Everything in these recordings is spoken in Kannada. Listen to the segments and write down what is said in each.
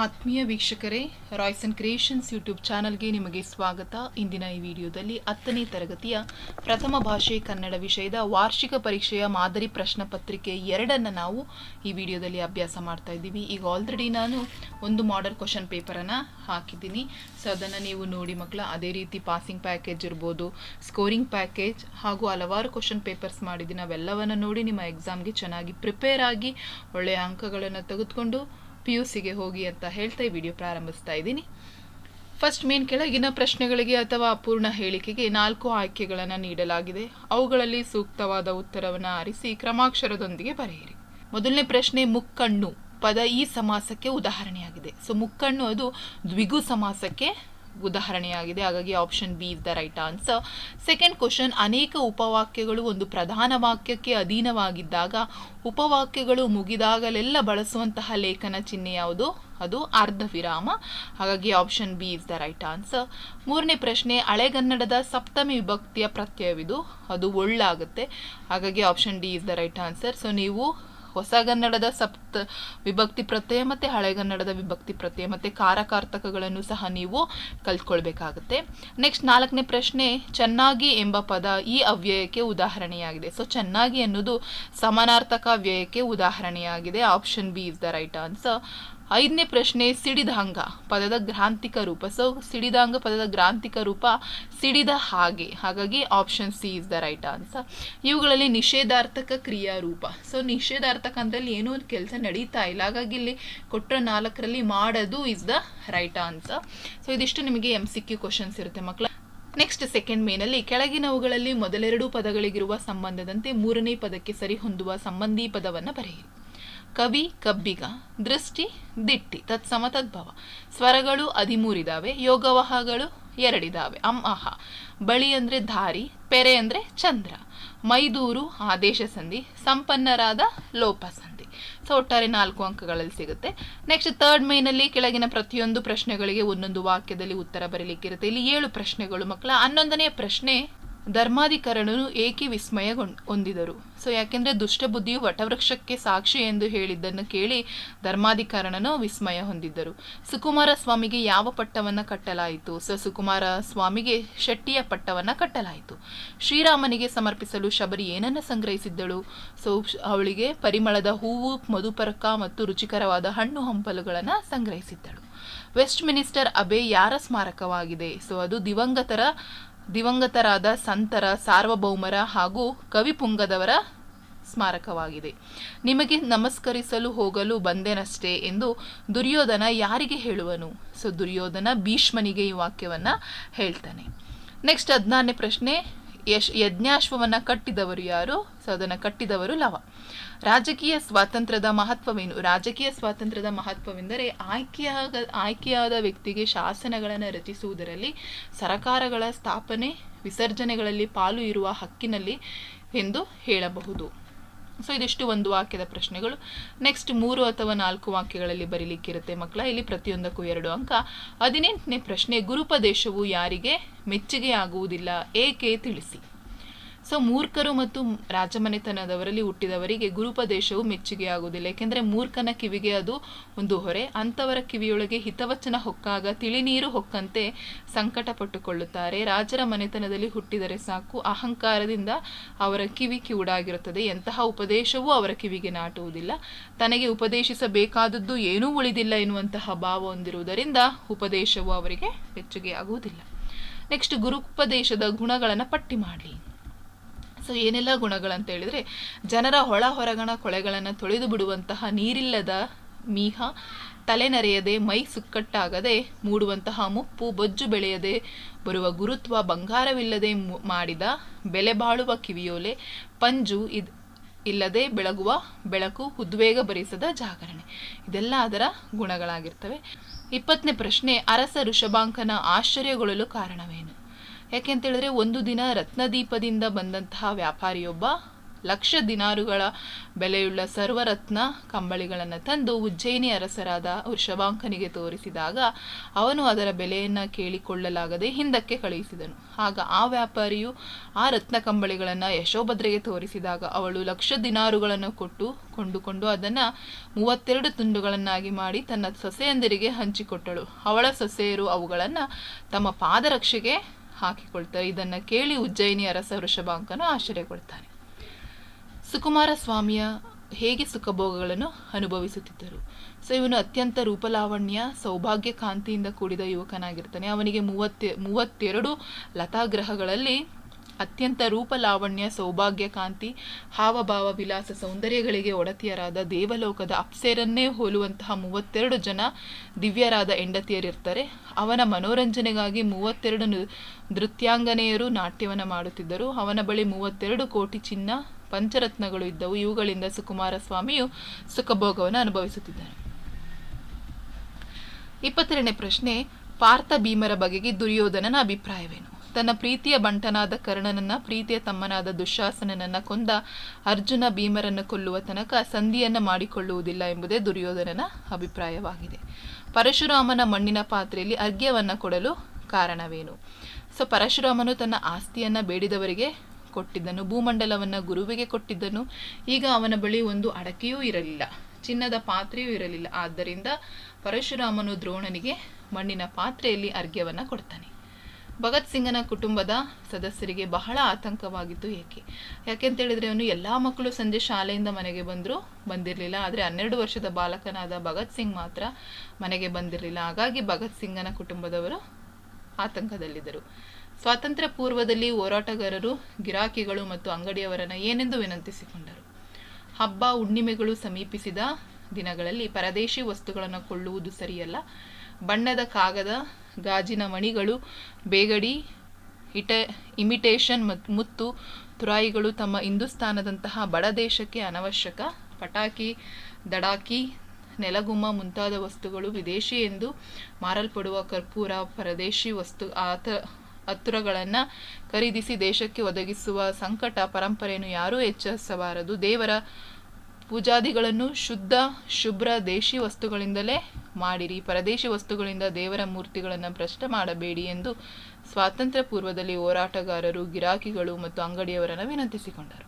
ಆತ್ಮೀಯ ವೀಕ್ಷಕರೇ ರಾಯ್ಸ್ ಅಂಡ್ ಕ್ರಿಯೇಷನ್ಸ್ ಯೂಟ್ಯೂಬ್ ಚಾನಲ್ಗೆ ನಿಮಗೆ ಸ್ವಾಗತ. ಇಂದಿನ ಈ ವಿಡಿಯೋದಲ್ಲಿ ಹತ್ತನೇ ತರಗತಿಯ ಪ್ರಥಮ ಭಾಷೆ ಕನ್ನಡ ವಿಷಯದ ವಾರ್ಷಿಕ ಪರೀಕ್ಷೆಯ ಮಾದರಿ ಪ್ರಶ್ನೆ ಪತ್ರಿಕೆ ಎರಡನ್ನು ನಾವು ಈ ವಿಡಿಯೋದಲ್ಲಿ ಅಭ್ಯಾಸ ಮಾಡ್ತಾ ಇದ್ದೀವಿ. ಈಗ ಆಲ್ರೆಡಿ ನಾನು ಒಂದು ಮಾಡಲ್ ಕ್ವಶನ್ ಪೇಪರನ್ನು ಹಾಕಿದ್ದೀನಿ. ಸೊ ಅದನ್ನು ನೀವು ನೋಡಿ ಮಕ್ಕಳ, ಅದೇ ರೀತಿ ಪಾಸಿಂಗ್ ಪ್ಯಾಕೇಜ್ ಇರ್ಬೋದು ಸ್ಕೋರಿಂಗ್ ಪ್ಯಾಕೇಜ್ ಹಾಗೂ ಹಲವಾರು ಕ್ವಶನ್ ಪೇಪರ್ಸ್ ಮಾಡಿದ್ದೀನಿ ಅವೆಲ್ಲವನ್ನು ನೋಡಿ ನಿಮ್ಮ ಎಕ್ಸಾಮ್ಗೆ ಚೆನ್ನಾಗಿ ಪ್ರಿಪೇರ್ ಆಗಿ ಒಳ್ಳೆಯ ಅಂಕಗಳನ್ನು ತೆಗೆದುಕೊಂಡು ಪಿ ಯು ಸಿಗೆ ಹೋಗಿ ಅಂತ ಹೇಳ್ತಾ ಈ ವಿಡಿಯೋ ಪ್ರಾರಂಭಿಸ್ತಾ ಇದ್ದೀನಿ. ಫಸ್ಟ್ ಮೇನ್ ಕೆಳಗಿನ ಪ್ರಶ್ನೆಗಳಿಗೆ ಅಥವಾ ಅಪೂರ್ಣ ಹೇಳಿಕೆಗೆ ನಾಲ್ಕು ಆಯ್ಕೆಗಳನ್ನು ನೀಡಲಾಗಿದೆ. ಅವುಗಳಲ್ಲಿ ಸೂಕ್ತವಾದ ಉತ್ತರವನ್ನು ಆರಿಸಿ ಕ್ರಮಾಕ್ಷರದೊಂದಿಗೆ ಬರೆಯಿರಿ. ಮೊದಲನೇ ಪ್ರಶ್ನೆ, ಮುಕ್ಕಣ್ಣು ಪದ ಈ ಸಮಾಸಕ್ಕೆ ಉದಾಹರಣೆಯಾಗಿದೆ. ಸೊ ಮುಕ್ಕಣ್ಣು ಅದು ದ್ವಿಗು ಸಮಾಸಕ್ಕೆ ಉದಾಹರಣೆಯಾಗಿದೆ. ಹಾಗಾಗಿ option B is the right answer second question ಅನೇಕ ಉಪವಾಕ್ಯಗಳು ಒಂದು ಪ್ರಧಾನ ವಾಕ್ಯಕ್ಕೆ ಅಧೀನವಾಗಿದ್ದಾಗ ಉಪವಾಕ್ಯಗಳು ಮುಗಿದಾಗಲೆಲ್ಲ ಬಳಸುವಂತಹ ಲೇಖನ ಚಿಹ್ನೆ ಯಾವುದು? ಅದು ಅರ್ಧ ವಿರಾಮ ಹಾಗಾಗಿ option B is the right answer ಮೂರನೇ ಪ್ರಶ್ನೆ, ಹಳೆಗನ್ನಡದ ಸಪ್ತಮಿ ವಿಭಕ್ತಿಯ ಪ್ರತ್ಯಯವಿದು. ಅದು ಒಳ್ಳಾಗುತ್ತೆ. ಹಾಗಾಗಿ option D is the right answer so ನೀವು ಹೊಸಗನ್ನಡದ ಸಪ್ತ ವಿಭಕ್ತಿ ಪ್ರತ್ಯಯ ಮತ್ತು ಹಳೆಗನ್ನಡದ ವಿಭಕ್ತಿ ಪ್ರತ್ಯಯ ಮತ್ತು ಕಾರಕಾರ್ಥಕಗಳನ್ನು ಸಹ ನೀವು ಕಲ್ತ್ಕೊಳ್ಬೇಕಾಗುತ್ತೆ. ನೆಕ್ಸ್ಟ್ ನಾಲ್ಕನೇ ಪ್ರಶ್ನೆ, ಚೆನ್ನಾಗಿ ಎಂಬ ಪದ ಈ ಅವ್ಯಯಕ್ಕೆ ಉದಾಹರಣೆಯಾಗಿದೆ. ಸೊ ಚೆನ್ನಾಗಿ ಅನ್ನೋದು ಸಮಾನಾರ್ಥಕ ವ್ಯಯಕ್ಕೆ ಉದಾಹರಣೆಯಾಗಿದೆ. Option B is the right answer ಐದನೇ ಪ್ರಶ್ನೆ, ಸಿಡಿದಾಂಗ ಪದದ ಗ್ರಾಂಥಿಕ ರೂಪ. ಸೊ ಸಿಡಿದಾಂಗ ಪದದ ಗ್ರಾಂಥಿಕ ರೂಪ ಸಿಡಿದ ಹಾಗೆ. ಹಾಗಾಗಿ option C is the right answer ಇವುಗಳಲ್ಲಿ ನಿಷೇಧಾರ್ಥಕ ಕ್ರಿಯಾರೂಪ. ಸೊ ನಿಷೇಧಾರ್ಥಕ ಅಂದ್ರಲ್ಲಿ ಏನೋ ಒಂದು ಕೆಲಸ ನಡೀತಾ ಇಲ್ಲ. ಹಾಗಾಗಿ ಇಲ್ಲಿ ಕೊಟ್ಟರೆ ನಾಲ್ಕರಲ್ಲಿ ಮಾಡೋದು is the right answer so ಇದಿಷ್ಟು ನಿಮಗೆ ಎಂ ಸಿ ಕ್ಯೂ ಕ್ವಶನ್ಸ್ ಇರುತ್ತೆ ಮಕ್ಕಳ ನೆಕ್ಸ್ಟ್ ಸೆಕೆಂಡ್ ಮೇನಲ್ಲಿ ಕೆಳಗಿನವುಗಳಲ್ಲಿ ಮೊದಲೆರಡು ಪದಗಳಿಗಿರುವ ಸಂಬಂಧದಂತೆ ಮೂರನೇ ಪದಕ್ಕೆ ಸರಿ ಹೊಂದುವ ಸಂಬಂಧಿ ಪದವನ್ನು ಬರೆಯಿರಿ. ಕವಿ, ಕಬ್ಬಿಗ, ದೃಷ್ಟಿ, ದಿಟ್ಟಿ, ತತ್ಸಮ, ತದ್ಭವ. ಸ್ವರಗಳು ಹದಿಮೂರಿದಾವೆ ಯೋಗವಹಗಳು ಎರಡಿದಾವೆ. ಅಂ, ಅಹ. ಬಳಿ ಅಂದರೆ ದಾರಿ ಪೆರೆ ಅಂದರೆ ಚಂದ್ರ. ಮೈದೂರು, ಆದೇಶ ಸಂಧಿ. ಸಂಪನ್ನರಾದ, ಲೋಪ ಸಂಧಿ. ಸೊ ಒಟ್ಟಾರೆ ನಾಲ್ಕು ಅಂಕಗಳಲ್ಲಿ ಸಿಗುತ್ತೆ. ನೆಕ್ಸ್ಟ್ ಥರ್ಡ್ ಮೈನಲ್ಲಿ ಕೆಳಗಿನ ಪ್ರತಿಯೊಂದು ಪ್ರಶ್ನೆಗಳಿಗೆ ಒಂದೊಂದು ವಾಕ್ಯದಲ್ಲಿ ಉತ್ತರ ಬರೀಲಿಕ್ಕಿರುತ್ತೆ. ಇಲ್ಲಿ ಏಳು ಪ್ರಶ್ನೆಗಳು ಮಕ್ಕಳ. ಹನ್ನೊಂದನೆಯ ಪ್ರಶ್ನೆ ಧರ್ಮಾಧಿಕರಣನು ಏಕೆ ವಿಸ್ಮಯ ಹೊಂದಿದರು? ಸೊ, ಯಾಕೆಂದರೆ ದುಷ್ಟಬುದ್ಧಿಯು ವಟವೃಕ್ಷಕ್ಕೆ ಸಾಕ್ಷಿ ಎಂದು ಹೇಳಿದ್ದನ್ನು ಕೇಳಿ ಧರ್ಮಾಧಿಕರಣನು ವಿಸ್ಮಯ ಹೊಂದಿದ್ದರು. ಸುಕುಮಾರ ಸ್ವಾಮಿಗೆ ಯಾವ ಪಟ್ಟವನ್ನು ಕಟ್ಟಲಾಯಿತು? ಸೊ, ಸುಕುಮಾರ ಸ್ವಾಮಿಗೆ ಶೆಟ್ಟಿಯ ಪಟ್ಟವನ್ನು ಕಟ್ಟಲಾಯಿತು. ಶ್ರೀರಾಮನಿಗೆ ಸಮರ್ಪಿಸಲು ಶಬರಿ ಏನನ್ನು ಸಂಗ್ರಹಿಸಿದ್ದಳು? ಸೊ ಅವಳಿಗೆ ಪರಿಮಳದ ಹೂವು, ಮಧುಪರಕ ಮತ್ತು ರುಚಿಕರವಾದ ಹಣ್ಣು ಹಂಪಲುಗಳನ್ನು ಸಂಗ್ರಹಿಸಿದ್ದಳು. ವೆಸ್ಟ್ ಮಿನಿಸ್ಟರ್ ಅಬೆ ಯಾರ ಸ್ಮಾರಕವಾಗಿದೆ? ಸೊ, ಅದು ದಿವಂಗತರ ದಿವಂಗತರಾದ ಸಂತರ, ಸಾರ್ವಭೌಮರ ಹಾಗೂ ಕವಿಪುಂಗದವರ ಸ್ಮಾರಕವಾಗಿದೆ. ನಿಮಗೆ ನಮಸ್ಕರಿಸಲು ಹೋಗಲು ಬಂದೆನಷ್ಟೇ ಎಂದು ದುರ್ಯೋಧನ ಯಾರಿಗೆ ಹೇಳುವನು? ಸೊ, ದುರ್ಯೋಧನ ಭೀಷ್ಮನಿಗೆ ಈ ವಾಕ್ಯವನ್ನು ಹೇಳ್ತಾನೆ. ನೆಕ್ಸ್ಟ್ ಹದಿನಾರನೇ ಪ್ರಶ್ನೆ. ಯಶ್ ಯಜ್ಞಾಶ್ವವನ್ನು ಕಟ್ಟಿದವರು ಯಾರು? ಸೊ, ಅದನ್ನು ಕಟ್ಟಿದವರು ಲವ. ರಾಜಕೀಯ ಸ್ವಾತಂತ್ರ್ಯದ ಮಹತ್ವವೇನು? ರಾಜಕೀಯ ಸ್ವಾತಂತ್ರ್ಯದ ಮಹತ್ವವೆಂದರೆ ಆಯ್ಕೆಯಾಗ ಆಯ್ಕೆಯಾದ ವ್ಯಕ್ತಿಗೆ ಶಾಸನಗಳನ್ನು ರಚಿಸುವುದರಲ್ಲಿ ಸರಕಾರಗಳ ಸ್ಥಾಪನೆ, ವಿಸರ್ಜನೆಗಳಲ್ಲಿ ಪಾಲು ಇರುವ ಹಕ್ಕಿನಲ್ಲಿ ಎಂದು ಹೇಳಬಹುದು. ಸೊ ಇದಿಷ್ಟು ಒಂದು ವಾಕ್ಯದ ಪ್ರಶ್ನೆಗಳು. ನೆಕ್ಸ್ಟ್ ಮೂರು ಅಥವಾ ನಾಲ್ಕು ವಾಕ್ಯಗಳಲ್ಲಿ ಬರೀಲಿಕ್ಕಿರುತ್ತೆ ಮಕ್ಕಳ. ಇಲ್ಲಿ ಪ್ರತಿಯೊಂದಕ್ಕೂ ಎರಡು ಅಂಕ. ಹದಿನೆಂಟನೇ ಪ್ರಶ್ನೆ, ಗುರುಪದೇಶವು ಯಾರಿಗೆ? ಮೆಚ್ಚುಗೆ ಆಗುವುದಿಲ್ಲ ಏಕೆ? ತಿಳಿಸಿ. ಸೊ ಮೂರ್ಖರು ಮತ್ತು ರಾಜಮನೆತನದವರಲ್ಲಿ ಹುಟ್ಟಿದವರಿಗೆ ಗುರುಪದೇಶವು ಮೆಚ್ಚುಗೆ ಆಗುವುದಿಲ್ಲ ಏಕೆಂದರೆ ಮೂರ್ಖನ ಕಿವಿಗೆ ಅದು ಒಂದು ಹೊರೆ, ಅಂಥವರ ಕಿವಿಯೊಳಗೆ ಹಿತವಚನ ಹೊಕ್ಕಾಗ ತಿಳಿನೀರು ಹೊಕ್ಕಂತೆ ಸಂಕಟ ಪಟ್ಟುಕೊಳ್ಳುತ್ತಾರೆ ರಾಜರ ಮನೆತನದಲ್ಲಿ ಹುಟ್ಟಿದರೆ ಸಾಕು, ಅಹಂಕಾರದಿಂದ ಅವರ ಕಿವಿ ಕಿವುಡಾಗಿರುತ್ತದೆ. ಎಂತಹ ಉಪದೇಶವೂ ಅವರ ಕಿವಿಗೆ ನಾಟುವುದಿಲ್ಲ. ತನಗೆ ಉಪದೇಶಿಸಬೇಕಾದದ್ದು ಏನೂ ಉಳಿದಿಲ್ಲ ಎನ್ನುವಂತಹ ಭಾವ ಹೊಂದಿರುವುದರಿಂದ ಉಪದೇಶವು ಅವರಿಗೆ ಮೆಚ್ಚುಗೆ ಆಗುವುದಿಲ್ಲ ನೆಕ್ಸ್ಟ್ ಗುರುಪದೇಶದ ಗುಣಗಳನ್ನು ಪಟ್ಟಿ ಮಾಡಿ. ಸೊ ಏನೆಲ್ಲ ಗುಣಗಳಂತ ಹೇಳಿದರೆ, ಜನರ ಹೊಳ ಹೊರಗಣ ಕೊಳೆಗಳನ್ನು ತೊಳೆದು ಬಿಡುವಂತಹ ನೀರಿಲ್ಲದ ಮೀಹ ತಲೆನರೆಯದೆ ಮೈ ಸುಕ್ಕಟ್ಟಾಗದೆ ಮೂಡುವಂತಹ ಮುಪ್ಪು, ಬೊಜ್ಜು ಬೆಳೆಯದೆ ಬರುವ ಗುರುತ್ವ, ಬಂಗಾರವಿಲ್ಲದೆ ಮಾಡಿದ ಬೆಲೆ ಬಾಳುವ ಕಿವಿಯೋಲೆ, ಪಂಜು ಇದ್, ಇಲ್ಲದೆ ಬೆಳಗುವ ಬೆಳಕು ಉದ್ವೇಗ ಭರಿಸದ ಜಾಗರಣೆ. ಇದೆಲ್ಲ ಅದರ ಗುಣಗಳಾಗಿರ್ತವೆ. ಇಪ್ಪತ್ತನೇ ಪ್ರಶ್ನೆ, ಅರಸ ಋಷಭಾಂಕನ ಆಶ್ಚರ್ಯಗೊಳ್ಳಲು ಕಾರಣವೇನು? ಯಾಕೆಂತೇಳಿದ್ರೆ ಒಂದು ದಿನ ರತ್ನದೀಪದಿಂದ ಬಂದಂತಹ ವ್ಯಾಪಾರಿಯೊಬ್ಬ ಲಕ್ಷ ದಿನಾರುಗಳ ಬೆಲೆಯುಳ್ಳ ಸರ್ವರತ್ನ ಕಂಬಳಿಗಳನ್ನು ತಂದು ಉಜ್ಜಯಿನಿ ಅರಸರಾದ ವೃಷಭಾಂಕನಿಗೆ ತೋರಿಸಿದಾಗ ಅವನು ಅದರ ಬೆಲೆಯನ್ನು ಕೇಳಿಕೊಳ್ಳಲಾಗದೆ ಹಿಂದಕ್ಕೆ ಕಳುಹಿಸಿದನು. ಆಗ ಆ ವ್ಯಾಪಾರಿಯು ಆ ರತ್ನ ಕಂಬಳಿಗಳನ್ನು ಯಶೋಭದ್ರೆಗೆ ತೋರಿಸಿದಾಗ ಅವಳು ಲಕ್ಷ ದಿನಾರುಗಳನ್ನು ಕೊಟ್ಟು ಕೊಂಡುಕೊಂಡು ಅದನ್ನು ಮೂವತ್ತೆರಡು ತುಂಡುಗಳನ್ನಾಗಿ ಮಾಡಿ ತನ್ನ ಸೊಸೆಯಂದಿರಿಗೆ ಹಂಚಿಕೊಟ್ಟಳು. ಅವಳ ಸೊಸೆಯರು ಅವುಗಳನ್ನು ತಮ್ಮ ಪಾದರಕ್ಷೆಗೆ ಹಾಕಿಕೊಳ್ತಾರೆ. ಇದನ್ನು ಕೇಳಿ ಉಜ್ಜಯಿನಿ ಅರಸ ವೃಷಭಾಂಕನು ಆಶ್ಚರ್ಯಗೊಳ್ತಾನೆ ಸುಕುಮಾರ ಸ್ವಾಮಿಯ ಹೇಗೆ ಸುಖಭೋಗಗಳನ್ನು ಅನುಭವಿಸುತ್ತಿದ್ದರು? ಸೊ, ಇವನು ಅತ್ಯಂತ ರೂಪಲಾವಣ್ಯ, ಸೌಭಾಗ್ಯ ಕಾಂತಿಯಿಂದ ಕೂಡಿದ ಯುವಕನಾಗಿರ್ತಾನೆ. ಅವನಿಗೆ ಮೂವತ್ತೆ, ಮೂವತ್ತೆರಡು ಲತಾಗ್ರಹಗಳಲ್ಲಿ ಅತ್ಯಂತ ರೂಪಲಾವಣ್ಯ ಸೌಭಾಗ್ಯ ಕಾಂತಿ ಹಾವಭಾವ ವಿಲಾಸ ಸೌಂದರ್ಯಗಳಿಗೆ ಒಡತಿಯರಾದ ದೇವಲೋಕದ ಅಪ್ಸೇರನ್ನೇ ಹೋಲುವಂತಹ ಮೂವತ್ತೆರಡು ಜನ ದಿವ್ಯರಾದ ಹೆಂಡತಿಯರಿರ್ತಾರೆ. ಅವನ ಮನೋರಂಜನೆಗಾಗಿ ಮೂವತ್ತೆರಡು ನೃತ್ಯಾಂಗನೆಯರು ನಾಟ್ಯವನ್ನು ಮಾಡುತ್ತಿದ್ದರು. ಅವನ ಬಳಿ ಮೂವತ್ತೆರಡು ಕೋಟಿ ಚಿನ್ನ, ಪಂಚರತ್ನಗಳು ಇದ್ದವು. ಇವುಗಳಿಂದ ಸುಕುಮಾರ ಸ್ವಾಮಿಯು ಸುಖಭೋಗವನ್ನು ಅನುಭವಿಸುತ್ತಿದ್ದನು ಇಪ್ಪತ್ತೆರಡನೇ ಪ್ರಶ್ನೆ, ಪಾರ್ಥ ಭೀಮರ ಬಗೆಗೆ ದುರ್ಯೋಧನನ ಅಭಿಪ್ರಾಯವೇನು? ತನ್ನ ಪ್ರೀತಿಯ ಬಂಟನಾದ ಕರ್ಣನನ್ನ, ಪ್ರೀತಿಯ ತಮ್ಮನಾದ ದುಶಾಸನನನ್ನ ಕೊಂದ ಅರ್ಜುನ ಭೀಮರನ್ನು ಕೊಲ್ಲುವ ತನಕ ಸಂಧಿಯನ್ನ ಮಾಡಿಕೊಳ್ಳುವುದಿಲ್ಲ ಎಂಬುದೇ ದುರ್ಯೋಧನನ ಅಭಿಪ್ರಾಯವಾಗಿದೆ. ಪರಶುರಾಮನ ಮಣ್ಣಿನ ಪಾತ್ರೆಯಲ್ಲಿ ಅರ್ಘ್ಯವನ್ನ ಕೊಡಲು ಕಾರಣವೇನು? ಸೊ, ಪರಶುರಾಮನು ತನ್ನ ಆಸ್ತಿಯನ್ನ ಬೇಡಿದವರಿಗೆ ಕೊಟ್ಟಿದ್ದನು, ಭೂಮಂಡಲವನ್ನ ಗುರುವಿಗೆ ಕೊಟ್ಟಿದ್ದನು. ಈಗ ಅವನ ಬಳಿ ಒಂದು ಅಡಕೆಯೂ ಇರಲಿಲ್ಲ, ಚಿನ್ನದ ಪಾತ್ರೆಯೂ ಇರಲಿಲ್ಲ. ಆದ್ದರಿಂದ ಪರಶುರಾಮನು ದ್ರೋಣನಿಗೆ ಮಣ್ಣಿನ ಪಾತ್ರೆಯಲ್ಲಿ ಅರ್ಘ್ಯವನ್ನ ಕೊಡ್ತಾನೆ. ಭಗತ್ ಸಿಂಗನ ಕುಟುಂಬದ ಸದಸ್ಯರಿಗೆ ಬಹಳ ಆತಂಕವಾಗಿತ್ತು ಏಕೆ? ಯಾಕೆಂತ ಹೇಳಿದ್ರೆ ಅವನು ಎಲ್ಲಾ ಮಕ್ಕಳು ಸಂಜೆ ಶಾಲೆಯಿಂದ ಮನೆಗೆ ಬಂದರೂ, ಬಂದಿರಲಿಲ್ಲ. ಆದರೆ ಹನ್ನೆರಡು ವರ್ಷದ ಬಾಲಕನಾದ ಭಗತ್ ಸಿಂಗ್ ಮಾತ್ರ ಮನೆಗೆ ಬಂದಿರಲಿಲ್ಲ. ಹಾಗಾಗಿ ಭಗತ್ ಸಿಂಗನ ಕುಟುಂಬದವರು ಆತಂಕದಲ್ಲಿದ್ದರು. ಸ್ವಾತಂತ್ರ್ಯ ಪೂರ್ವದಲ್ಲಿ ಹೋರಾಟಗಾರರು, ಗಿರಾಕಿಗಳು ಮತ್ತು ಅಂಗಡಿಯವರನ್ನು ಏನೆಂದು ವಿನಂತಿಸಿಕೊಂಡರು. ಹಬ್ಬ ಹುಣ್ಣಿಮೆಗಳು ಸಮೀಪಿಸಿದ ದಿನಗಳಲ್ಲಿ ಪರದೇಶಿ ವಸ್ತುಗಳನ್ನು ಕೊಳ್ಳುವುದು ಸರಿಯಲ್ಲ. ಬಣ್ಣದ ಕಾಗದ, ಗಾಜಿನ ಮಣಿಗಳು, ಬೇಗಡಿ, ಇಟ ಇಮಿಟೇಷನ್ ಮತ್ತು, ತುರಾಯಿಗಳು ತಮ್ಮ ಹಿಂದೂಸ್ತಾನದಂತಹ ಬಡ ದೇಶಕ್ಕೆ ಅನವಶ್ಯಕ. ಪಟಾಕಿ, ದಡಾಕಿ, ನೆಲಗುಮ್ಮ ಮುಂತಾದ ವಸ್ತುಗಳು ವಿದೇಶಿ ಎಂದು ಮಾರಲ್ಪಡುವ ಕರ್ಪೂರ, ಪರದೇಶಿ ವಸ್ತು, ಆತ, ಹತ್ತುರಗಳನ್ನು ಖರೀದಿಸಿ ದೇಶಕ್ಕೆ ಒದಗಿಸುವ ಸಂಕಟ, ಪರಂಪರೆಯನ್ನು ಯಾರೂ ಎಚ್ಚರಿಸಬಾರದು ದೇವರ ಪೂಜಾದಿಗಳನ್ನು ಶುದ್ಧ, ಶುಭ್ರ ದೇಶಿ ವಸ್ತುಗಳಿಂದಲೇ ಮಾಡಿರಿ. ಪರದೇಶಿ ವಸ್ತುಗಳಿಂದ ದೇವರ ಮೂರ್ತಿಗಳನ್ನು ಭ್ರಷ್ಟ ಮಾಡಬೇಡಿ ಎಂದು ಸ್ವಾತಂತ್ರ್ಯ ಪೂರ್ವದಲ್ಲಿ ಹೋರಾಟಗಾರರು, ಗಿರಾಕಿಗಳು ಮತ್ತು ಅಂಗಡಿಯವರನ್ನು ವಿನಂತಿಸಿಕೊಂಡರು.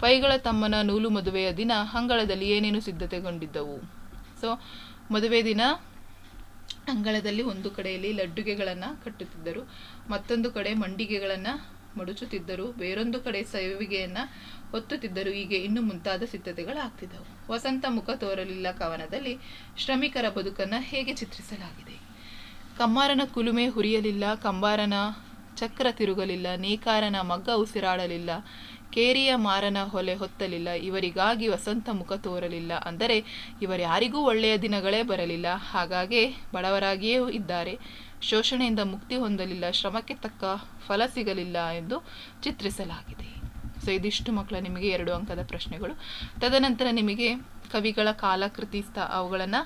ಪೈಗಳ ತಮ್ಮನ ನೂಲು ಮದುವೆಯ ದಿನ ಅಂಗಳದಲ್ಲಿ ಏನೇನು ಸಿದ್ಧತೆಗೊಂಡಿದ್ದವು? ಸೊ ಮದುವೆ ದಿನ ಅಂಗಳದಲ್ಲಿ ಒಂದು ಕಡೆಯಲ್ಲಿ ಲಡ್ಡುಗೆಗಳನ್ನು ಕಟ್ಟುತ್ತಿದ್ದರು, ಮತ್ತೊಂದು ಕಡೆ ಮಂಡಿಗೆಗಳನ್ನು ಮಡುಚುತ್ತಿದ್ದರು ಬೇರೊಂದು ಕಡೆ ಸೇವಿಗೆಯನ್ನ ಹೊತ್ತುತ್ತಿದ್ದರು ಹೀಗೆ ಇನ್ನು ಮುಂತಾದ ಸಿದ್ಧತೆಗಳಾಗ್ತಿದ್ದವು. ವಸಂತ ಮುಖ ತೋರಲಿಲ್ಲ ಕವನದಲ್ಲಿ. ಶ್ರಮಿಕರ ಬದುಕನ್ನು ಹೇಗೆ ಚಿತ್ರಿಸಲಾಗಿದೆ? ಕಮ್ಮಾರನ ಕುಲುಮೆ ಹುರಿಯಲಿಲ್ಲ, ಕಂಬಾರನ ಚಕ್ರ ತಿರುಗಲಿಲ್ಲ, ನೇಕಾರನ ಮಗ್ಗ ಉಸಿರಾಡಲಿಲ್ಲ ಕೇರಿಯ ಮಾರನ ಹೊಲೆ ಹೊತ್ತಲಿಲ್ಲ, ಇವರಿಗಾಗಿ ವಸಂತ ಮುಖ ತೋರಲಿಲ್ಲ ಅಂದರೆ ಇವರ್ಯಾರಿಗೂ ಒಳ್ಳೆಯ ದಿನಗಳೇ ಬರಲಿಲ್ಲ, ಹಾಗಾಗಿ ಬಡವರಾಗಿಯೇ ಇದ್ದಾರೆ. ಶೋಷಣೆಯಿಂದ ಮುಕ್ತಿ ಹೊಂದಲಿಲ್ಲ, ಶ್ರಮಕ್ಕೆ ತಕ್ಕ ಫಲ ಸಿಗಲಿಲ್ಲ ಎಂದು ಚಿತ್ರಿಸಲಾಗಿದೆ. ಸೊ ಇದಿಷ್ಟು ಮಕ್ಕಳ ನಿಮಗೆ ಎರಡು ಅಂಕದ ಪ್ರಶ್ನೆಗಳು. ತದನಂತರ ನಿಮಗೆ ಕವಿಗಳ ಕಾಲಕೃತಿ ಸ್ಥ ಅವುಗಳನ್ನು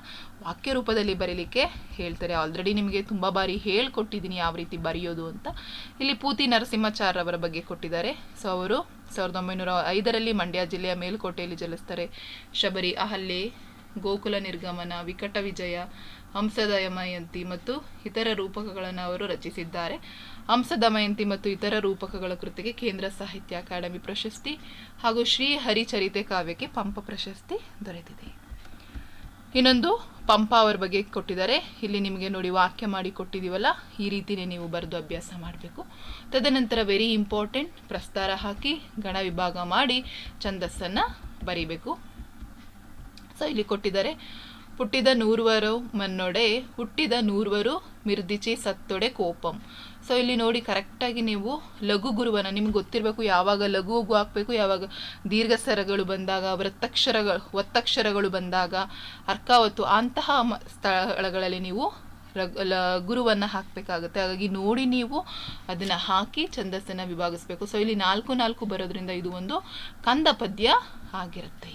ವಾಕ್ಯ ರೂಪದಲ್ಲಿ ಬರೀಲಿಕ್ಕೆ ಹೇಳ್ತಾರೆ. ಆಲ್ರೆಡಿ ನಿಮಗೆ ತುಂಬ ಬಾರಿ ಹೇಳ್ಕೊಟ್ಟಿದ್ದೀನಿ ಯಾವ ರೀತಿ ಬರೆಯೋದು ಅಂತ. ಇಲ್ಲಿ ಪೂತಿ ನರಸಿಂಹಾಚಾರ್ ಅವರ ಬಗ್ಗೆ ಕೊಟ್ಟಿದ್ದಾರೆ. ಸೊ ಅವರು ಸಾವಿರದ ಒಂಬೈನೂರ ಐದರಲ್ಲಿ ಮಂಡ್ಯ ಜಿಲ್ಲೆಯ ಮೇಲುಕೋಟೆಯಲ್ಲಿ ಜಲಿಸ್ತಾರೆ. ಶಬರಿ, ಅಹಲ್ಯೆ ಗೋಕುಲ ನಿರ್ಗಮನ, ವಿಕಟ ವಿಜಯ ಹಂಸದಮಯಂತಿ ಮತ್ತು ಇತರ ರೂಪಕಗಳನ್ನು ಅವರು ರಚಿಸಿದ್ದಾರೆ. ಹಂಸದಮಯಂತಿ ಮತ್ತು ಇತರ ರೂಪಕಗಳ ಕೃತಿಗೆ ಕೇಂದ್ರ ಸಾಹಿತ್ಯ ಅಕಾಡೆಮಿ ಪ್ರಶಸ್ತಿ ಹಾಗೂ ಶ್ರೀ ಹರಿಚರಿತೆ ಕಾವ್ಯಕ್ಕೆ ಪಂಪ ಪ್ರಶಸ್ತಿ ದೊರೆತಿದೆ. ಇನ್ನೊಂದು ಪಂಪ ಅವರ ಬಗ್ಗೆ ಕೊಟ್ಟಿದ್ದಾರೆ. ಇಲ್ಲಿ ನಿಮಗೆ ನೋಡಿ ವಾಕ್ಯ ಮಾಡಿ ಕೊಟ್ಟಿದ್ದೀವಲ್ಲ, ಈ ರೀತಿಯೇ ನೀವು ಬರೆದು ಅಭ್ಯಾಸ ಮಾಡಬೇಕು. ತದನಂತರ ವೆರಿ ಇಂಪಾರ್ಟೆಂಟ್ ಪ್ರಸ್ತಾರ ಹಾಕಿ ಗಣ ವಿಭಾಗ ಮಾಡಿ ಛಂದಸ್ಸನ್ನು ಬರಿಬೇಕು. ಇಲ್ಲಿ ಕೊಟ್ಟಿದ್ದಾರೆ. ಹುಟ್ಟಿದ ನೂರ್ವರು ಮನ್ನೊಡೆ, ಹುಟ್ಟಿದ ನೂರ್ವರು ಮಿರ್ದಿಚಿ ಸತ್ತೊಡೆ ಕೋಪಂ. ಸೊ ಇಲ್ಲಿ ನೋಡಿ ಕರೆಕ್ಟಾಗಿ ನೀವು ಲಘು ಗುರುವನ್ನ ನಿಮ್ಗೆ ಗೊತ್ತಿರಬೇಕು, ಯಾವಾಗ ಲಘು ಲಘುಗೂ ಹಾಕಬೇಕು ಯಾವಾಗ ದೀರ್ಘ ಸ್ವರಗಳು ಬಂದಾಗ, ವೃತ್ತಕ್ಷರಗಳು ಒತ್ತಕ್ಷರಗಳು ಬಂದಾಗ, ಅರ್ಕಾವತ್ತು ಅಂತಹ ಸ್ಥಳಗಳಲ್ಲಿ ನೀವು ಲ ಗುರುವನ್ನು ಹಾಕಬೇಕಾಗುತ್ತೆ. ಹಾಗಾಗಿ ನೋಡಿ ನೀವು ಅದನ್ನು ಹಾಕಿ ಛಂದಸ್ಸನ್ನು ವಿಭಾಗಿಸ್ಬೇಕು. ಸೊ ಇಲ್ಲಿ ನಾಲ್ಕು ನಾಲ್ಕು ಬರೋದ್ರಿಂದ ಇದು ಒಂದು ಕಂದ ಪದ್ಯ ಆಗಿರುತ್ತೆ.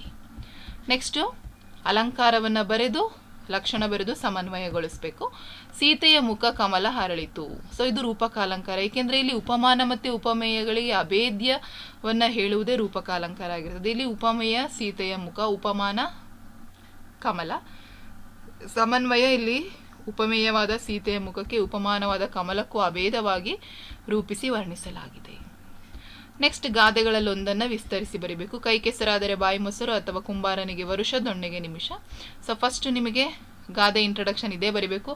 ನೆಕ್ಸ್ಟು ಅಲಂಕಾರವನ್ನು ಬರೆದು, ಲಕ್ಷಣ ಬರೆದು ಸಮನ್ವಯಗೊಳಿಸಬೇಕು. ಸೀತೆಯ ಮುಖ ಕಮಲ ಹರಳಿತು. ಸೊ ಇದು ರೂಪಕಾಲಂಕಾರ. ಏಕೆಂದರೆ ಇಲ್ಲಿ ಉಪಮಾನ ಮತ್ತು ಉಪಮೇಯಗಳಿಗೆ ಅಭೇದ್ಯವನ್ನು ಹೇಳುವುದೇ ರೂಪಕಾಲಂಕಾರ ಆಗಿರ್ತದೆ. ಇಲ್ಲಿ ಉಪಮೇಯ, ಸೀತೆಯ ಮುಖ, ಉಪಮಾನ, ಕಮಲ. ಸಮನ್ವಯ ಇಲ್ಲಿ ಉಪಮೇಯವಾದ ಸೀತೆಯ ಮುಖಕ್ಕೆ, ಉಪಮಾನವಾದ ಕಮಲಕ್ಕೂ ಅಭೇದವಾಗಿ ರೂಪಿಸಿ ವರ್ಣಿಸಲಾಗಿದೆ. ನೆಕ್ಸ್ಟ್ ಗಾದೆಗಳಲ್ಲಿ ಒಂದನ್ನು ವಿಸ್ತರಿಸಿ ಬರಿಬೇಕು. ಕೈ ಕೆಸರಾದರೆ ಬಾಯಿ ಮೊಸರು ಅಥವಾ ಕುಂಬಾರನಿಗೆ ವರುಷ, ದೊಣ್ಣೆಗೆ ನಿಮಿಷ. ಸೊ ಫಸ್ಟ್ ನಿಮಗೆ ಗಾದೆ ಇಂಟ್ರಡಕ್ಷನ್ ಇದೇ ಬರಿಬೇಕು.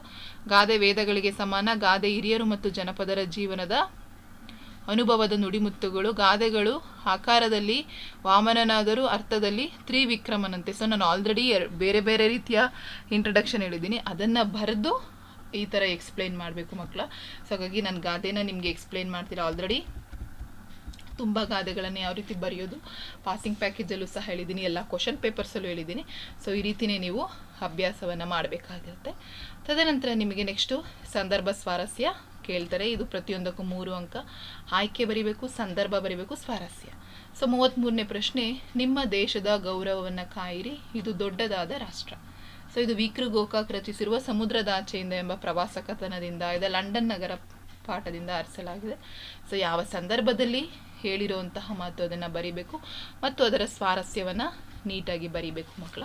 ಗಾದೆ ವೇದಗಳಿಗೆ ಸಮಾನ, ಗಾದೆ ಹಿರಿಯರು ಮತ್ತು ಜನಪದರ ಜೀವನದ ಅನುಭವದ ನುಡಿಮುತ್ತುಗಳು. ಗಾದೆಗಳು ಆಕಾರದಲ್ಲಿ, ವಾಮನನಾದರೂ ಅರ್ಥದಲ್ಲಿ ತ್ರಿವಿಕ್ರಮನಂತೆ. ಸೊ ನಾನು ಆಲ್ರೆಡಿ ಬೇರೆ ಬೇರೆ ರೀತಿಯ ಇಂಟ್ರಡಕ್ಷನ್ ಹೇಳಿದ್ದೀನಿ. ಅದನ್ನು ಬರೆದು ಈ ಥರ ಎಕ್ಸ್ಪ್ಲೈನ್ ಮಾಡಬೇಕು ಮಕ್ಕಳ ಸೊ ಹಾಗಾಗಿ ನಾನು ಗಾದೆನ ನಿಮಗೆ ಎಕ್ಸ್ಪ್ಲೈನ್ ಮಾಡ್ತೀರಾ ಆಲ್ರೆಡಿ ತುಂಬ ಗಾದೆಗಳನ್ನು ಯಾವ ರೀತಿ ಬರೆಯೋದು, ಪಾಸಿಂಗ್ ಪ್ಯಾಕೇಜಲ್ಲೂ ಸಹ ಹೇಳಿದ್ದೀನಿ, ಎಲ್ಲ ಕ್ವಶನ್ ಪೇಪರ್ಸಲ್ಲೂ ಹೇಳಿದ್ದೀನಿ. ಸೊ ಈ ರೀತಿಯೇ ನೀವು ಅಭ್ಯಾಸವನ್ನು ಮಾಡಬೇಕಾಗಿರುತ್ತೆ. ತದನಂತರ ನಿಮಗೆ ನೆಕ್ಸ್ಟು ಸಂದರ್ಭ ಸ್ವಾರಸ್ಯ ಕೇಳ್ತಾರೆ. ಇದು ಪ್ರತಿಯೊಂದಕ್ಕೂ ಮೂರು ಅಂಕ. ಆಯ್ಕೆ ಬರಿಬೇಕು, ಸಂದರ್ಭ ಬರಿಬೇಕು, ಸ್ವಾರಸ್ಯ. ಸೊ ಮೂವತ್ತ್ಮೂರನೇ ಪ್ರಶ್ನೆ, ನಿಮ್ಮ ದೇಶದ ಗೌರವವನ್ನು ಕಾಯಿರಿ. ಇದು ದೊಡ್ಡದಾದ ರಾಷ್ಟ್ರ. ಸೊ ಇದು ವಿಕ್ರ ಗೋಕಾಕ್ ರಚಿಸಿರುವ ಸಮುದ್ರದಾಚೆಯಿಂದ ಎಂಬ ಪ್ರವಾಸ ಕಥನದಿಂದ ಇದು ಲಂಡನ್ ನಗರ ಪಾಠದಿಂದ ಆರಿಸಲಾಗಿದೆ. ಸೊ ಯಾವ ಸಂದರ್ಭದಲ್ಲಿ ಹೇಳಿರುವಂತಹ ಮಾತು ಅದನ್ನು ಬರಿಬೇಕು ಮತ್ತು ಅದರ ಸ್ವಾರಸ್ಯವನ್ನು ನೀಟಾಗಿ ಬರಿಬೇಕು ಮಕ್ಕಳ.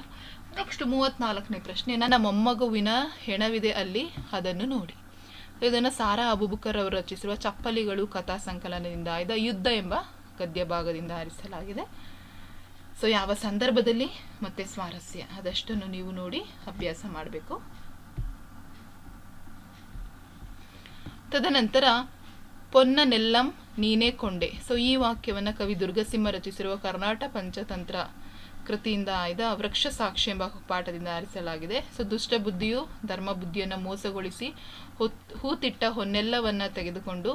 ನೆಕ್ಸ್ಟ್ ಮೂವತ್ತ್ನಾಲ್ಕನೇ ಪ್ರಶ್ನೆ, ನನ್ನ ಮೊಮ್ಮಗುವಿನ ಹೆಣವಿದೆ ಅಲ್ಲಿ, ಅದನ್ನು ನೋಡಿ. ಇದನ್ನು ಸಾರಾ ಅಬುಬುಕರ್ ಅವರು ರಚಿಸಿರುವ ಚಪ್ಪಲಿಗಳು ಕಥಾ ಸಂಕಲನದಿಂದ ಆಯ್ದ ಯುದ್ಧ ಎಂಬ ಗದ್ಯ ಭಾಗದಿಂದ ಆರಿಸಲಾಗಿದೆ. ಸೊ ಯಾವ ಸಂದರ್ಭದಲ್ಲಿ ಮತ್ತೆ ಸ್ವಾರಸ್ಯ? ಅದಷ್ಟನ್ನು ನೀವು ನೋಡಿ ಅಭ್ಯಾಸ ಮಾಡಬೇಕು. ತದನಂತರ ಪೊನ್ನ ನೆಲ್ಲಂ ನೀನೇ ಕೊಂಡೆ. ಸೊ ಈ ವಾಕ್ಯವನ್ನು ಕವಿ ದುರ್ಗಸಿಂಹ ರಚಿಸಿರುವ ಕರ್ನಾಟಕ ಪಂಚತಂತ್ರ ಕೃತಿಯಿಂದ ಆಯ್ದ ವೃಕ್ಷ ಸಾಕ್ಷಿ ಎಂಬ ಪಾಠದಿಂದ ಆರಿಸಲಾಗಿದೆ. ಸೊ ದುಷ್ಟ ಬುದ್ಧಿಯು ಧರ್ಮ ಬುದ್ಧಿಯನ್ನು ಮೋಸಗೊಳಿಸಿ ಹೊತ್, ಹೂತಿಟ್ಟ ಹೊನ್ನೆಲ್ಲವನ್ನ ತೆಗೆದುಕೊಂಡು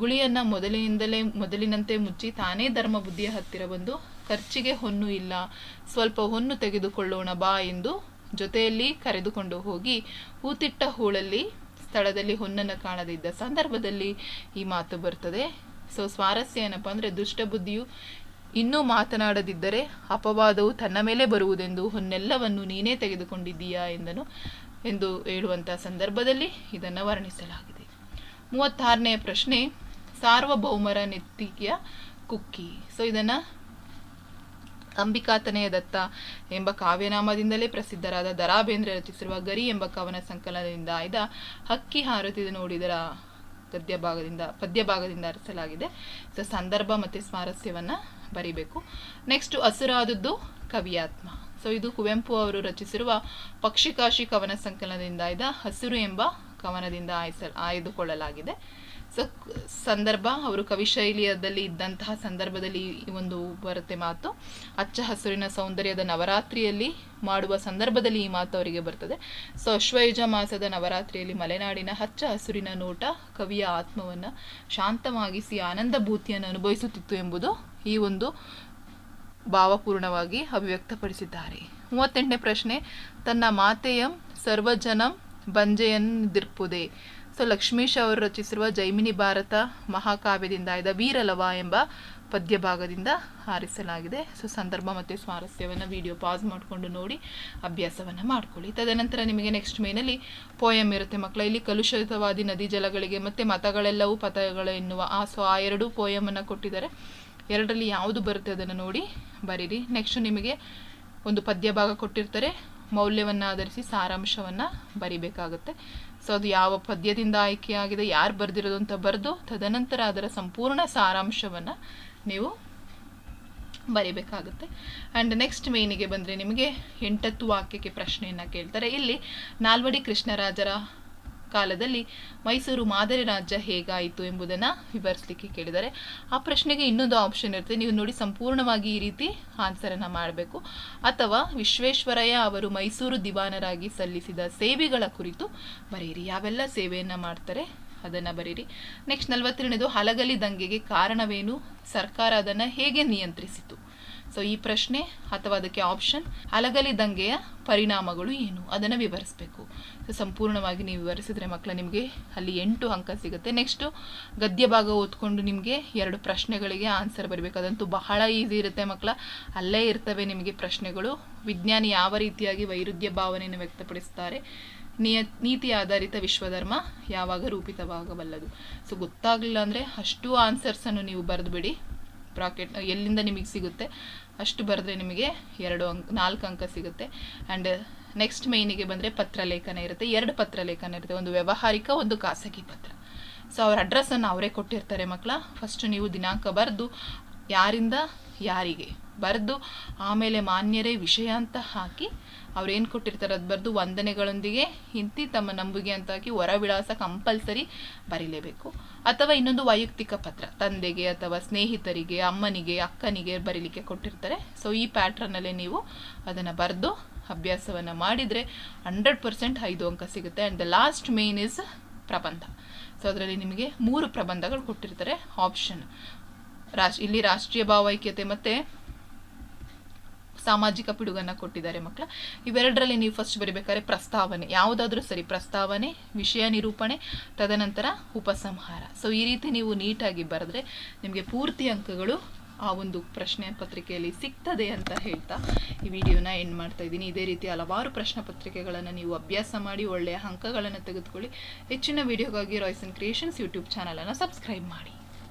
ಗುಳಿಯನ್ನು ಮೊದಲಿನಿಂದಲೇ, ಮೊದಲಿನಂತೆ ಮುಚ್ಚಿ ತಾನೇ ಧರ್ಮ ಬುದ್ಧಿಯ ಹತ್ತಿರ ಬಂದು ಖರ್ಚಿಗೆ ಹೊನ್ನು ಇಲ್ಲ, ಸ್ವಲ್ಪ ಹೊನ್ನು ತೆಗೆದುಕೊಳ್ಳೋಣ ಬಾ ಎಂದು ಜೊತೆಯಲ್ಲಿ ಕರೆದುಕೊಂಡು ಹೋಗಿ ಹೂತಿಟ್ಟ ಹೂಳಲ್ಲಿ ಸ್ಥಳದಲ್ಲಿ ಹೊನ್ನನ್ನು ಕಾಣದಿದ್ದ ಸಂದರ್ಭದಲ್ಲಿ ಈ ಮಾತು ಬರ್ತದೆ. ಸೊ ಸ್ವಾರಸ್ಯ ಏನಪ್ಪ ಅಂದರೆ ದುಷ್ಟಬುದ್ಧಿಯು ಇನ್ನೂ ಮಾತನಾಡದಿದ್ದರೆ ಅಪವಾದವು ತನ್ನ ಮೇಲೆ ಬರುವುದೆಂದು ಹೊನ್ನೆಲ್ಲವನ್ನು ನೀನೇ ತೆಗೆದುಕೊಂಡಿದ್ದೀಯಾ ಎಂದನು ಎಂದು ಹೇಳುವಂಥ ಸಂದರ್ಭದಲ್ಲಿ ಇದನ್ನು ವರ್ಣಿಸಲಾಗಿದೆ. ಮೂವತ್ತಾರನೆಯ ಪ್ರಶ್ನೆ, ಸಾರ್ವಭೌಮರ ನೆತ್ತಿಗೆಯ ಕುಕ್ಕಿ. ಸೊ ಇದನ್ನು ಅಂಬಿಕಾತನೆಯ ದತ್ತ ಎಂಬ ಕಾವ್ಯನಾಮದಿಂದಲೇ ಪ್ರಸಿದ್ಧರಾದ ದರಾ ಬೇಂದ್ರೆ ರಚಿಸಿರುವ ಗರಿ ಎಂಬ ಕವನ ಸಂಕಲನದಿಂದ ಆಯ್ದ ಹಕ್ಕಿ ಹಾರುತ್ತಿದೆ ನೋಡಿದರ? ಗದ್ಯ ಭಾಗದಿಂದ, ಪದ್ಯ ಭಾಗದಿಂದ ಅರಿಸಲಾಗಿದೆ. ಸೊ ಸಂದರ್ಭ ಮತ್ತು ಸ್ವಾರಸ್ಯವನ್ನು ಬರಿಬೇಕು. ನೆಕ್ಸ್ಟ್ ಹಸುರಾದದ್ದು ಕವಿಯಾತ್ಮ. ಸೊ ಇದು ಕುವೆಂಪು ಅವರು ರಚಿಸಿರುವ ಪಕ್ಷಿಕಾಶಿ ಕವನ ಸಂಕಲನದಿಂದ ಆಯ್ದ ಹಸಿರು ಎಂಬ ಕವನದಿಂದ ಆಯ್ಸ, ಆಯ್ದುಕೊಳ್ಳಲಾಗಿದೆ. ಸಂದರ್ಭ, ಅವರು ಕವಿಶೈಲಿಯದಲ್ಲಿ ಇದ್ದಂತಹ ಸಂದರ್ಭದಲ್ಲಿ ಈ ಒಂದು ಬರುತ್ತೆ ಮಾತು. ಅಚ್ಚ ಹಸುರಿನ ಸೌಂದರ್ಯದ ನವರಾತ್ರಿಯಲ್ಲಿ ಮಾಡುವ ಸಂದರ್ಭದಲ್ಲಿ ಈ ಮಾತು ಅವರಿಗೆ ಬರ್ತದೆ. ಸೊ, ಅಶ್ವಯುಜ ಮಾಸದ ನವರಾತ್ರಿಯಲ್ಲಿ ಮಲೆನಾಡಿನ ಹಚ್ಚ ಹಸುರಿನ ನೋಟ ಕವಿಯ ಆತ್ಮವನ್ನು ಶಾಂತವಾಗಿಸಿ ಆನಂದ ಭೂತಿಯನ್ನು ಅನುಭವಿಸುತ್ತಿತ್ತು ಎಂಬುದು ಈ ಒಂದು ಭಾವಪೂರ್ಣವಾಗಿ ಅಭಿವ್ಯಕ್ತಪಡಿಸಿದ್ದಾರೆ. ಮೂವತ್ತೆಂಟನೇ ಪ್ರಶ್ನೆ, ತನ್ನ ಮಾತೆಯಂ ಸರ್ವಜನಂ ಬಂಜೆಯನ್ನಿರ್ಪುದೆ. ಸೊ ಲಕ್ಷ್ಮೀಶ್ ಅವರು ರಚಿಸಿರುವ ಜೈಮಿನಿ ಭಾರತ ಮಹಾಕಾವ್ಯದಿಂದ ಆಯ್ದ ವೀರಲವ ಎಂಬ ಪದ್ಯ ಭಾಗದಿಂದ ಆರಿಸಲಾಗಿದೆ ಸೊ ಸಂದರ್ಭ ಮತ್ತು ಸ್ವಾರಸ್ಯವನ್ನು ವಿಡಿಯೋ ಪಾಸ್ ಮಾಡಿಕೊಂಡು ನೋಡಿ, ಅಭ್ಯಾಸವನ್ನು ಮಾಡ್ಕೊಳ್ಳಿ. ತದನಂತರ ನಿಮಗೆ ನೆಕ್ಸ್ಟ್ ಮೇನಲ್ಲಿ ಪೋಯಮ್ ಇರುತ್ತೆ. ಮಕ್ಕಳ ಇಲ್ಲಿ ಕಲುಷಿತವಾದಿ ನದಿ ಜಲಗಳಿಗೆ ಮತ್ತು ಮತಗಳೆಲ್ಲವೂ ಪಥಗಳು ಎನ್ನುವ, ಆ ಸೊ ಆ ಎರಡು ಪೋಯಮನ್ನು ಕೊಟ್ಟಿದ್ದಾರೆ. ಎರಡರಲ್ಲಿ ಯಾವುದು ಬರುತ್ತೆ ಅದನ್ನು ನೋಡಿ ಬರೀರಿ. ನೆಕ್ಸ್ಟ್ ನಿಮಗೆ ಒಂದು ಪದ್ಯ ಭಾಗ ಕೊಟ್ಟಿರ್ತಾರೆ. ಮೌಲ್ಯವನ್ನು ಆಧರಿಸಿ ಸಾರಾಂಶವನ್ನು ಬರಿಬೇಕಾಗುತ್ತೆ. ಸೊ ಅದು ಯಾವ ಪದ್ಯದಿಂದ ಆಯ್ಕೆಯಾಗಿದೆ, ಯಾರು ಬರೆದಿರೋದು ಅಂತ ಬರೆದು ತದನಂತರ ಅದರ ಸಂಪೂರ್ಣ ಸಾರಾಂಶವನ್ನು ನೀವು ಬರಿಬೇಕಾಗುತ್ತೆ. ಆ್ಯಂಡ್ ನೆಕ್ಸ್ಟ್ ಮೇನಿಗೆ ಬಂದರೆ ನಿಮಗೆ ಎಂಟತ್ತು ವಾಕ್ಯಕ್ಕೆ ಪ್ರಶ್ನೆಯನ್ನು ಕೇಳ್ತಾರೆ. ಇಲ್ಲಿ ನಾಲ್ವಡಿ ಕೃಷ್ಣರಾಜರ ಕಾಲದಲ್ಲಿ ಮೈಸೂರು ಮಾದರಿ ರಾಜ್ಯ ಹೇಗಾಯಿತು ಎಂಬುದನ್ನು ವಿವರಿಸಲಿಕ್ಕೆ ಕೇಳಿದ್ದಾರೆ ಆ ಪ್ರಶ್ನೆಗೆ ಇನ್ನೊಂದು ಆಪ್ಷನ್ ಇರುತ್ತೆ. ನೀವು ನೋಡಿ ಸಂಪೂರ್ಣವಾಗಿ ಈ ರೀತಿ ಆನ್ಸರನ್ನು ಮಾಡಬೇಕು. ಅಥವಾ ವಿಶ್ವೇಶ್ವರಯ್ಯ ಅವರು ಮೈಸೂರು ದಿವಾನರಾಗಿ ಸಲ್ಲಿಸಿದ ಸೇವೆಗಳ ಕುರಿತು ಬರೆಯಿರಿ. ಯಾವೆಲ್ಲ ಸೇವೆಯನ್ನು ಮಾಡ್ತಾರೆ ಅದನ್ನು ಬರೀರಿ ನೆಕ್ಸ್ಟ್ ನಲವತ್ತೆರಡನೇದು ಹಲಗಲಿ ದಂಗೆಗೆ ಕಾರಣವೇನು? ಸರ್ಕಾರ ಅದನ್ನು ಹೇಗೆ ನಿಯಂತ್ರಿಸಿತು? ಸೊ ಈ ಪ್ರಶ್ನೆ ಅಥವಾ ಅದಕ್ಕೆ ಆಪ್ಷನ್ ಅಲಗಲಿ ದಂಗೆಯ ಪರಿಣಾಮಗಳು ಏನು? ಅದನ್ನು ವಿವರಿಸಬೇಕು. ಸೊ ಸಂಪೂರ್ಣವಾಗಿ ನೀವು ವಿವರಿಸಿದರೆ ಮಕ್ಕಳ ನಿಮಗೆ ಅಲ್ಲಿ ಎಂಟು ಅಂಕ ಸಿಗುತ್ತೆ. ನೆಕ್ಸ್ಟು ಗದ್ಯ ಭಾಗ ಓದ್ಕೊಂಡು ನಿಮಗೆ ಎರಡು ಪ್ರಶ್ನೆಗಳಿಗೆ ಆನ್ಸರ್ ಬರಬೇಕು. ಅದಂತೂ ಬಹಳ ಈಸಿ ಇರುತ್ತೆ ಮಕ್ಕಳ ಅಲ್ಲೇ ಇರ್ತವೆ ನಿಮಗೆ ಪ್ರಶ್ನೆಗಳು. ವಿಜ್ಞಾನಿ ಯಾವ ರೀತಿಯಾಗಿ ವೈರುಧ್ಯ ಭಾವನೆಯನ್ನು ವ್ಯಕ್ತಪಡಿಸ್ತಾರೆ? ನಿಯ, ನೀತಿ ಆಧಾರಿತ ವಿಶ್ವಧರ್ಮ ಯಾವಾಗ ರೂಪಿತವಾಗಬಲ್ಲದು? ಸೊ ಗೊತ್ತಾಗಲಿಲ್ಲ ಅಂದರೆ ಅಷ್ಟು ಆನ್ಸರ್ಸನ್ನು ನೀವು ಬರೆದುಬಿಡಿ. ಬ್ರಾಕೆಟ್ ಎಲ್ಲಿಂದ ನಿಮಗೆ ಸಿಗುತ್ತೆ, ಅಷ್ಟು ಬರೆದ್ರೆ ನಿಮಗೆ ಎರಡು ಅಂಕ, ನಾಲ್ಕು ಅಂಕ ಸಿಗುತ್ತೆ. ಆ್ಯಂಡ್ ನೆಕ್ಸ್ಟ್ ಮೇಯ್ನಿಗೆ ಬಂದರೆ ಪತ್ರಲೇಖನ ಇರುತ್ತೆ. ಎರಡು ಪತ್ರಲೇಖನ ಇರುತ್ತೆ. ಒಂದು ವ್ಯವಹಾರಿಕ, ಒಂದು ಖಾಸಗಿ ಪತ್ರ. ಸೊ ಅವ್ರ ಅಡ್ರೆಸ್ಸನ್ನು ಅವರೇ ಕೊಟ್ಟಿರ್ತಾರೆ ಮಕ್ಕಳ ಫಸ್ಟ್ ನೀವು ದಿನಾಂಕ ಬರೆದು, ಯಾರಿಂದ, ಯಾರಿಗೆ. ಬರೆದು ಆಮೇಲೆ ಮಾನ್ಯರೇ ವಿಷಯ ಅಂತ ಹಾಕಿ ಅವ್ರೇನು ಕೊಟ್ಟಿರ್ತಾರೆ ಅದು ಬರೆದು ವಂದನೆಗಳೊಂದಿಗೆ ಹಿಂತಿ ತಮ್ಮ ನಂಬಿಕೆ ಅಂತ ಹಾಕಿ ಹೊರ ವಿಳಾಸ ಕಂಪಲ್ಸರಿ ಬರೀಲೇಬೇಕು. ಅಥವಾ ಇನ್ನೊಂದು ವೈಯಕ್ತಿಕ ಪತ್ರ, ತಂದೆಗೆ ಅಥವಾ ಸ್ನೇಹಿತರಿಗೆ, ಅಮ್ಮನಿಗೆ, ಅಕ್ಕನಿಗೆ ಬರೀಲಿಕ್ಕೆ ಕೊಟ್ಟಿರ್ತಾರೆ. ಸೊ ಈ ಪ್ಯಾಟ್ರನ್ನಲ್ಲೇ ನೀವು ಅದನ್ನು ಬರೆದು ಅಭ್ಯಾಸವನ್ನು ಮಾಡಿದರೆ ಹಂಡ್ರೆಡ್ ಪರ್ಸೆಂಟ್ ಐದು ಅಂಕ ಸಿಗುತ್ತೆ. And the last main is ಪ್ರಬಂಧ. ಸೊ ಅದರಲ್ಲಿ ನಿಮಗೆ ಮೂರು ಪ್ರಬಂಧಗಳು ಕೊಟ್ಟಿರ್ತಾರೆ. ಆಪ್ಷನ್ ರಾಶ್, ಇಲ್ಲಿ ರಾಷ್ಟ್ರೀಯ ಭಾವೈಕ್ಯತೆ ಮತ್ತು ಸಾಮಾಜಿಕ ಪಿಡುಗನ್ನು ಕೊಟ್ಟಿದ್ದಾರೆ ಮಕ್ಕಳ. ಇವೆರಡರಲ್ಲಿ ನೀವು ಫಸ್ಟ್ ಬರೀಬೇಕಾದ್ರೆ ಪ್ರಸ್ತಾವನೆ. ಯಾವುದಾದ್ರೂ ಸರಿ ಪ್ರಸ್ತಾವನೆ, ವಿಷಯ ನಿರೂಪಣೆ, ತದನಂತರ ಉಪಸಂಹಾರ. ಸೊ ಈ ರೀತಿ ನೀವು ನೀಟಾಗಿ ಬರೆದ್ರೆ ನಿಮಗೆ ಪೂರ್ತಿ ಅಂಕಗಳು ಆ ಒಂದು ಪ್ರಶ್ನೆ ಪತ್ರಿಕೆಯಲ್ಲಿ ಸಿಗ್ತದೆ ಅಂತ ಹೇಳ್ತಾ ಈ ವಿಡಿಯೋನ ಎಂಡ್ ಮಾಡ್ತಾ ಇದ್ದೀನಿ. ಇದೇ ರೀತಿ ಹಲವಾರು ಪ್ರಶ್ನೆ ಪತ್ರಿಕೆಗಳನ್ನು ನೀವು ಅಭ್ಯಾಸ ಮಾಡಿ, ಒಳ್ಳೆಯ ಅಂಕಗಳನ್ನು ತೆಗೆದುಕೊಳ್ಳಿ. ಹೆಚ್ಚಿನ ವಿಡಿಯೋಗಾಗಿ ರಾಯ್ಸನ್ ಕ್ರಿಯೇಷನ್ಸ್ ಯೂಟ್ಯೂಬ್ ಚಾನಲನ್ನು ಸಬ್ಸ್ಕ್ರೈಬ್ ಮಾಡಿ.